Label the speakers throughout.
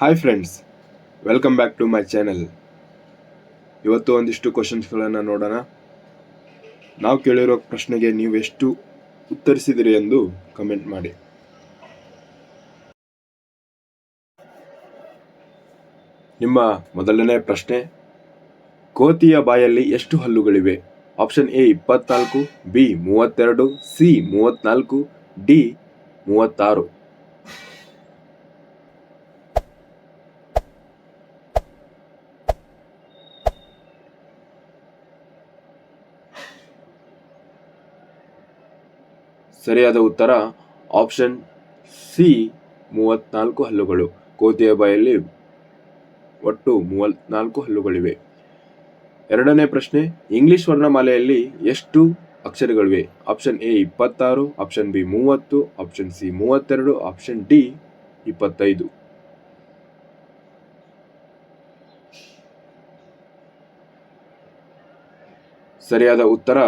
Speaker 1: Hi friends welcome back to my channel ಇವತ್ತು ಒಂದಿಷ್ಟು ಕ್ವಶನ್ಸ್ಗಳನ್ನು ನೋಡೋಣ. ನಾವು ಕೇಳಿರೋ ಪ್ರಶ್ನೆಗೆ ನೀವು ಎಷ್ಟು ಉತ್ತರಿಸಿದಿರಿ ಎಂದು ಕಮೆಂಟ್ ಮಾಡಿ. ನಿಮ್ಮ ಮೊದಲನೇ ಪ್ರಶ್ನೆ ಕೋತಿಯ ಬಾಯಲ್ಲಿ ಎಷ್ಟು ಹಲ್ಲುಗಳಿವೆ? ಆಪ್ಷನ್ ಎ ಇಪ್ಪತ್ನಾಲ್ಕು, ಬಿ ಮೂವತ್ತೆರಡು, ಸಿ ಮೂವತ್ನಾಲ್ಕು, ಡಿ ಮೂವತ್ತಾರು. ಸರಿಯಾದ ಉತ್ತರ ಆಪ್ಷನ್ ಸಿ ಮೂವತ್ನಾಲ್ಕು ಹಲ್ಲುಗಳು. ಕೋತಿಯ ಬಾಯಲ್ಲಿ ಒಟ್ಟು ಮೂವತ್ನಾಲ್ಕು ಹಲ್ಲುಗಳಿವೆ. ಎರಡನೇ ಪ್ರಶ್ನೆ, ಇಂಗ್ಲಿಷ್ ವರ್ಣಮಾಲೆಯಲ್ಲಿ ಎಷ್ಟು ಅಕ್ಷರಗಳಿವೆ? ಆಪ್ಷನ್ ಎ ಇಪ್ಪತ್ತಾರು ಆಪ್ಷನ್ ಬಿ ಮೂವತ್ತು ಆಪ್ಷನ್ ಸಿ ಮೂವತ್ತೆರಡು ಆಪ್ಷನ್ ಡಿ ಇಪ್ಪತ್ತೈದು. ಸರಿಯಾದ ಉತ್ತರ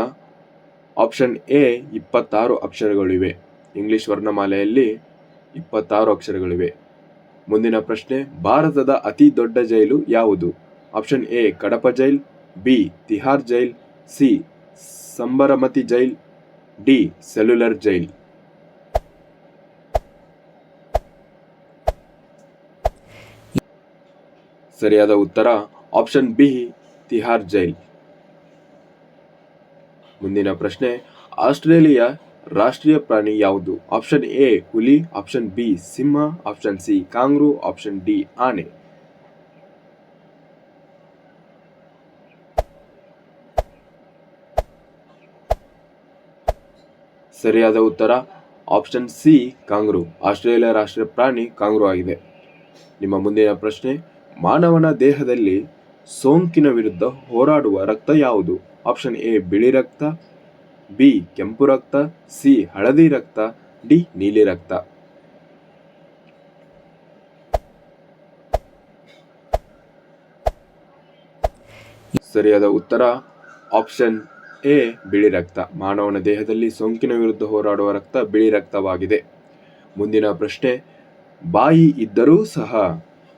Speaker 1: ಆಪ್ಷನ್ ಎ ಇಪ್ಪತ್ತಾರು ಅಕ್ಷರಗಳಿವೆ. ಇಂಗ್ಲಿಷ್ ವರ್ಣಮಾಲೆಯಲ್ಲಿ ಇಪ್ಪತ್ತಾರು ಅಕ್ಷರಗಳಿವೆ. ಮುಂದಿನ ಪ್ರಶ್ನೆ, ಭಾರತದ ಅತಿ ದೊಡ್ಡ ಜೈಲು ಯಾವುದು? Option A, Kadapa jail, B, Tihar jail, C, Sabarmati jail, D, cellular jail. ಸರಿಯಾದ ಉತ್ತರ, ಆಪ್ಷನ್ ಬಿ, ತಿಹಾರ್ ಜೈಲ್. ಮುಂದಿನ ಪ್ರಶ್ನೆ, ಆಸ್ಟ್ರೇಲಿಯಾ ರಾಷ್ಟ್ರೀಯ ಪ್ರಾಣಿ ಯಾವುದು? ಆಪ್ಷನ್ ಎ, ಹುಲಿ, ಆಪ್ಷನ್ ಬಿ, ಸಿಂಹ, option C, kangaroo, option D, ಆನೆ. ಸರಿಯಾದ ಉತ್ತರ, ಆಪ್ಷನ್ ಸಿ, ಕಾಂಗ್ರೂ. ಆಸ್ಟ್ರೇಲಿಯಾ ರಾಷ್ಟ್ರೀಯ ಪ್ರಾಣಿ ಕಾಂಗ್ರೂ ಆಗಿದೆ. ನಿಮ್ಮ ಮುಂದಿನ ಪ್ರಶ್ನೆ, ಮಾನವನ ದೇಹದಲ್ಲಿ ಸೋಂಕಿನ ವಿರುದ್ಧ ಹೋರಾಡುವ ರಕ್ತ ಯಾವುದು? ಆಪ್ಷನ್ ಎ ಬಿಳಿ ರಕ್ತ. ಬಿ ಕೆಂಪು ರಕ್ತ. ಸಿ ಹಳದಿ ರಕ್ತ. ಡಿ ನೀಲಿ ರಕ್ತ. ಸರಿಯಾದ ಉತ್ತರ ಆಪ್ಷನ್ ಎ ಬಿಳಿ ರಕ್ತ. ಮಾನವನ ದೇಹದಲ್ಲಿ ಸೋಂಕಿನ ವಿರುದ್ಧ ಹೋರಾಡುವ ರಕ್ತ ಬಿಳಿ ರಕ್ತವಾಗಿದೆ. ಮುಂದಿನ ಪ್ರಶ್ನೆ, ಬಾಯಿ ಇದ್ದರೂ ಸಹ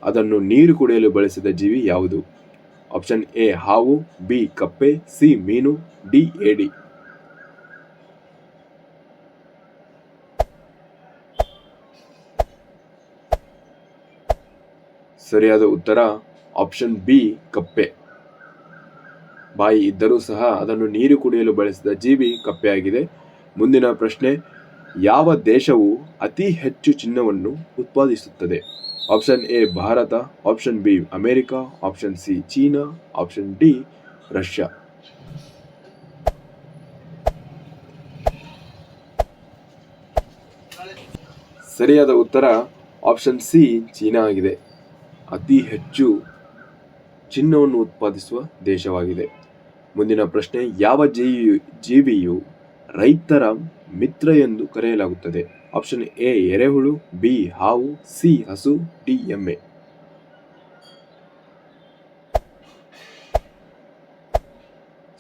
Speaker 1: ಅದನ್ನು ನೀರು ಕುಡಿಯಲು ಬಳಸಿದ ಜೀವಿ ಯಾವುದು? ಆಪ್ಷನ್ ಎ ಹಾವು ಬಿ ಕಪ್ಪೆ ಸಿ ಮೀನು ಡಿ ಏಡಿ ಸರಿಯಾದ ಉತ್ತರ ಆಪ್ಷನ್ ಬಿ ಕಪ್ಪೆ ಬಾಯಿ ಇದ್ದರೂ ಸಹ ಅದನ್ನು ನೀರು ಕುಡಿಯಲು ಬಳಸಿದ ಜೀವಿ ಕಪ್ಪೆಯಾಗಿದೆ. ಮುಂದಿನ ಪ್ರಶ್ನೆ ಯಾವ ದೇಶವು ಅತಿ ಹೆಚ್ಚು ಚಿನ್ನವನ್ನು ಉತ್ಪಾದಿಸುತ್ತದೆ? Option A, Bharat, option B, America, option C, China, option D, Russia. ಸರಿಯಾದ ಉತ್ತರ ಆಪ್ಷನ್ ಸಿ, ಚೀನಾ ಆಗಿದೆ. ಅತಿ ಹೆಚ್ಚು ಚಿನ್ನವನ್ನು ಉತ್ಪಾದಿಸುವ ದೇಶವಾಗಿದೆ. ಮುಂದಿನ ಪ್ರಶ್ನೆ, ಯಾವ ಜೀವಿಯು ಜೀವಿಯು ರೈತರ ಮಿತ್ರ ಎಂದು ಕರೆಯಲಾಗುತ್ತದೆ. ಆಪ್ಷನ್ ಎ ಎರೆಹುಳು ಬಿ ಹಾವು ಸಿ ಹಸು ಡಿ ಎಮ್ಮೆ.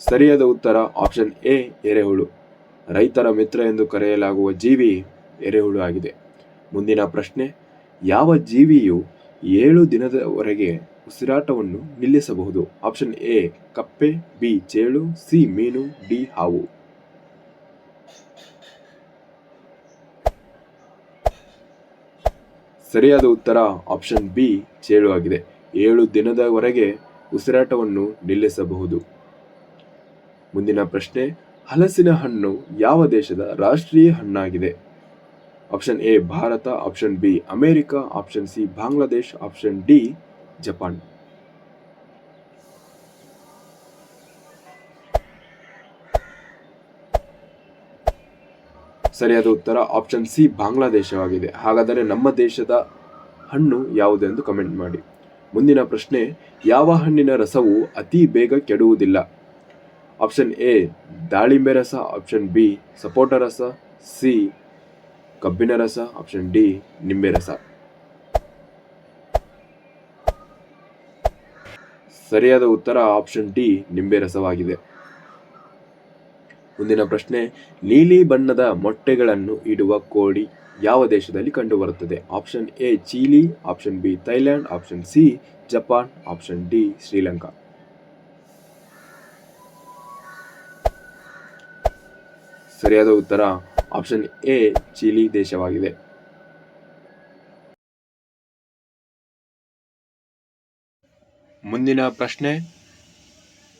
Speaker 1: ಸರಿಯಾದ ಉತ್ತರ ಆಪ್ಷನ್ ಎ ಎರೆಹುಳು. ರೈತರ ಮಿತ್ರ ಎಂದು ಕರೆಯಲಾಗುವ ಜೀವಿ ಎರೆಹುಳು ಆಗಿದೆ. ಮುಂದಿನ ಪ್ರಶ್ನೆ, ಯಾವ ಜೀವಿಯು ಏಳು ದಿನದವರೆಗೆ ಉಸಿರಾಟವನ್ನು ನಿಲ್ಲಿಸಬಹುದು? ಆಪ್ಷನ್ ಎ ಕಪ್ಪೆ ಬಿ ಚೇಳು ಸಿ ಮೀನು ಡಿ ಹಾವು. ಸರಿಯಾದ ಉತ್ತರ ಆಪ್ಷನ್ ಬಿ ಚೇಳು ಆಗಿದೆ ಏಳು ದಿನದವರೆಗೆ ಉಸಿರಾಟವನ್ನು ನಿಲ್ಲಿಸಬಹುದು. ಮುಂದಿನ ಪ್ರಶ್ನೆ, ಹಲಸಿನ ಹಣ್ಣು ಯಾವ ದೇಶದ ರಾಷ್ಟ್ರೀಯ ಹಣ್ಣಾಗಿದೆ? Option A, Bharat, option B, America, option C, Bangladesh, option D, Japan. ಸರಿಯಾದ ಉತ್ತರ ಆಪ್ಷನ್ ಸಿ ಬಾಂಗ್ಲಾದೇಶವಾಗಿದೆ. ಹಾಗಾದರೆ ನಮ್ಮ ದೇಶದ ಹಣ್ಣು ಯಾವುದೆಂದು ಕಮೆಂಟ್ ಮಾಡಿ. ಮುಂದಿನ ಪ್ರಶ್ನೆ, ಯಾವ ಹಣ್ಣಿನ ರಸವು ಅತಿ ಬೇಗ ಕೆಡುವುದಿಲ್ಲ? ಆಪ್ಷನ್ ಎ, ದಾಳಿಂಬೆ ರಸ, ಆಪ್ಷನ್ ಬಿ, ಸಪೋಟ ರಸ, ಸಿ, ಕಬ್ಬಿನ ರಸ, ಆಪ್ಷನ್ ಡಿ, ನಿಂಬೆ ರಸ. ಸರಿಯಾದ ಉತ್ತರ ಆಪ್ಷನ್ ಡಿ, ನಿಂಬೆ ರಸವಾಗಿದೆ. ಮುಂದಿನ ಪ್ರಶ್ನೆ, ನೀಲಿ ಬಣ್ಣದ ಮೊಟ್ಟೆಗಳನ್ನು ಇಡುವ ಕೋಳಿ ಯಾವ ದೇಶದಲ್ಲಿ ಕಂಡುಬರುತ್ತದೆ? Option A, Chile, option B, Thailand, option C, Japan, option D, Sri Lanka. ಸರಿಯಾದ ಉತ್ತರ, ಆಪ್ಷನ್ ಎ, ಚೀಲಿ ದೇಶವಾಗಿದೆ. ಮುಂದಿನ ಪ್ರಶ್ನೆ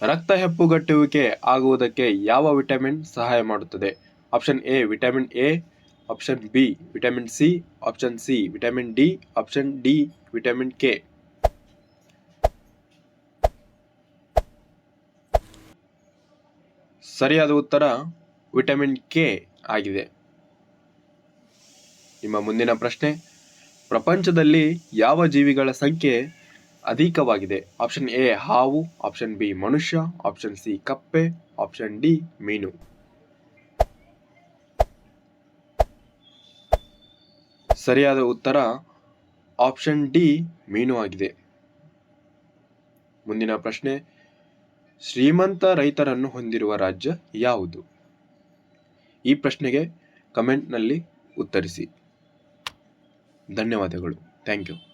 Speaker 1: ರಕ್ತ ಹೆಪ್ಪುಗಟ್ಟುವಿಕೆ ಆಗುವುದಕ್ಕೆ ಯಾವ ವಿಟಮಿನ್ ಸಹಾಯ ಮಾಡುತ್ತದೆ? Option A, vitamin A, option B, vitamin C, option C, vitamin D, option D, vitamin K. ಸರಿಯಾದ ಉತ್ತರ ವಿಟಮಿನ್ ಕೆ ಆಗಿದೆ. ನಿಮ್ಮ ಮುಂದಿನ ಪ್ರಶ್ನೆ, ಪ್ರಪಂಚದಲ್ಲಿ ಯಾವ ಜೀವಿಗಳ ಸಂಖ್ಯೆ ಅಧಿಕವಾಗಿದೆ. ಆಪ್ಷನ್ ಎ ಹಾವು. ಆಪ್ಷನ್ ಬಿ ಮನುಷ್ಯ. ಆಪ್ಷನ್ ಸಿ ಕಪ್ಪೆ. ಆಪ್ಷನ್ ಡಿ ಮೀನು. ಸರಿಯಾದ ಉತ್ತರ ಆಪ್ಷನ್ ಡಿ ಮೀನು ಆಗಿದೆ. ಮುಂದಿನ ಪ್ರಶ್ನೆ, ಶ್ರೀಮಂತ ರೈತರನ್ನು ಹೊಂದಿರುವ ರಾಜ್ಯ ಯಾವುದು? ಈ ಪ್ರಶ್ನೆಗೆ ಕಮೆಂಟ್ನಲ್ಲಿ ಉತ್ತರಿಸಿ. ಧನ್ಯವಾದಗಳು. Thank you.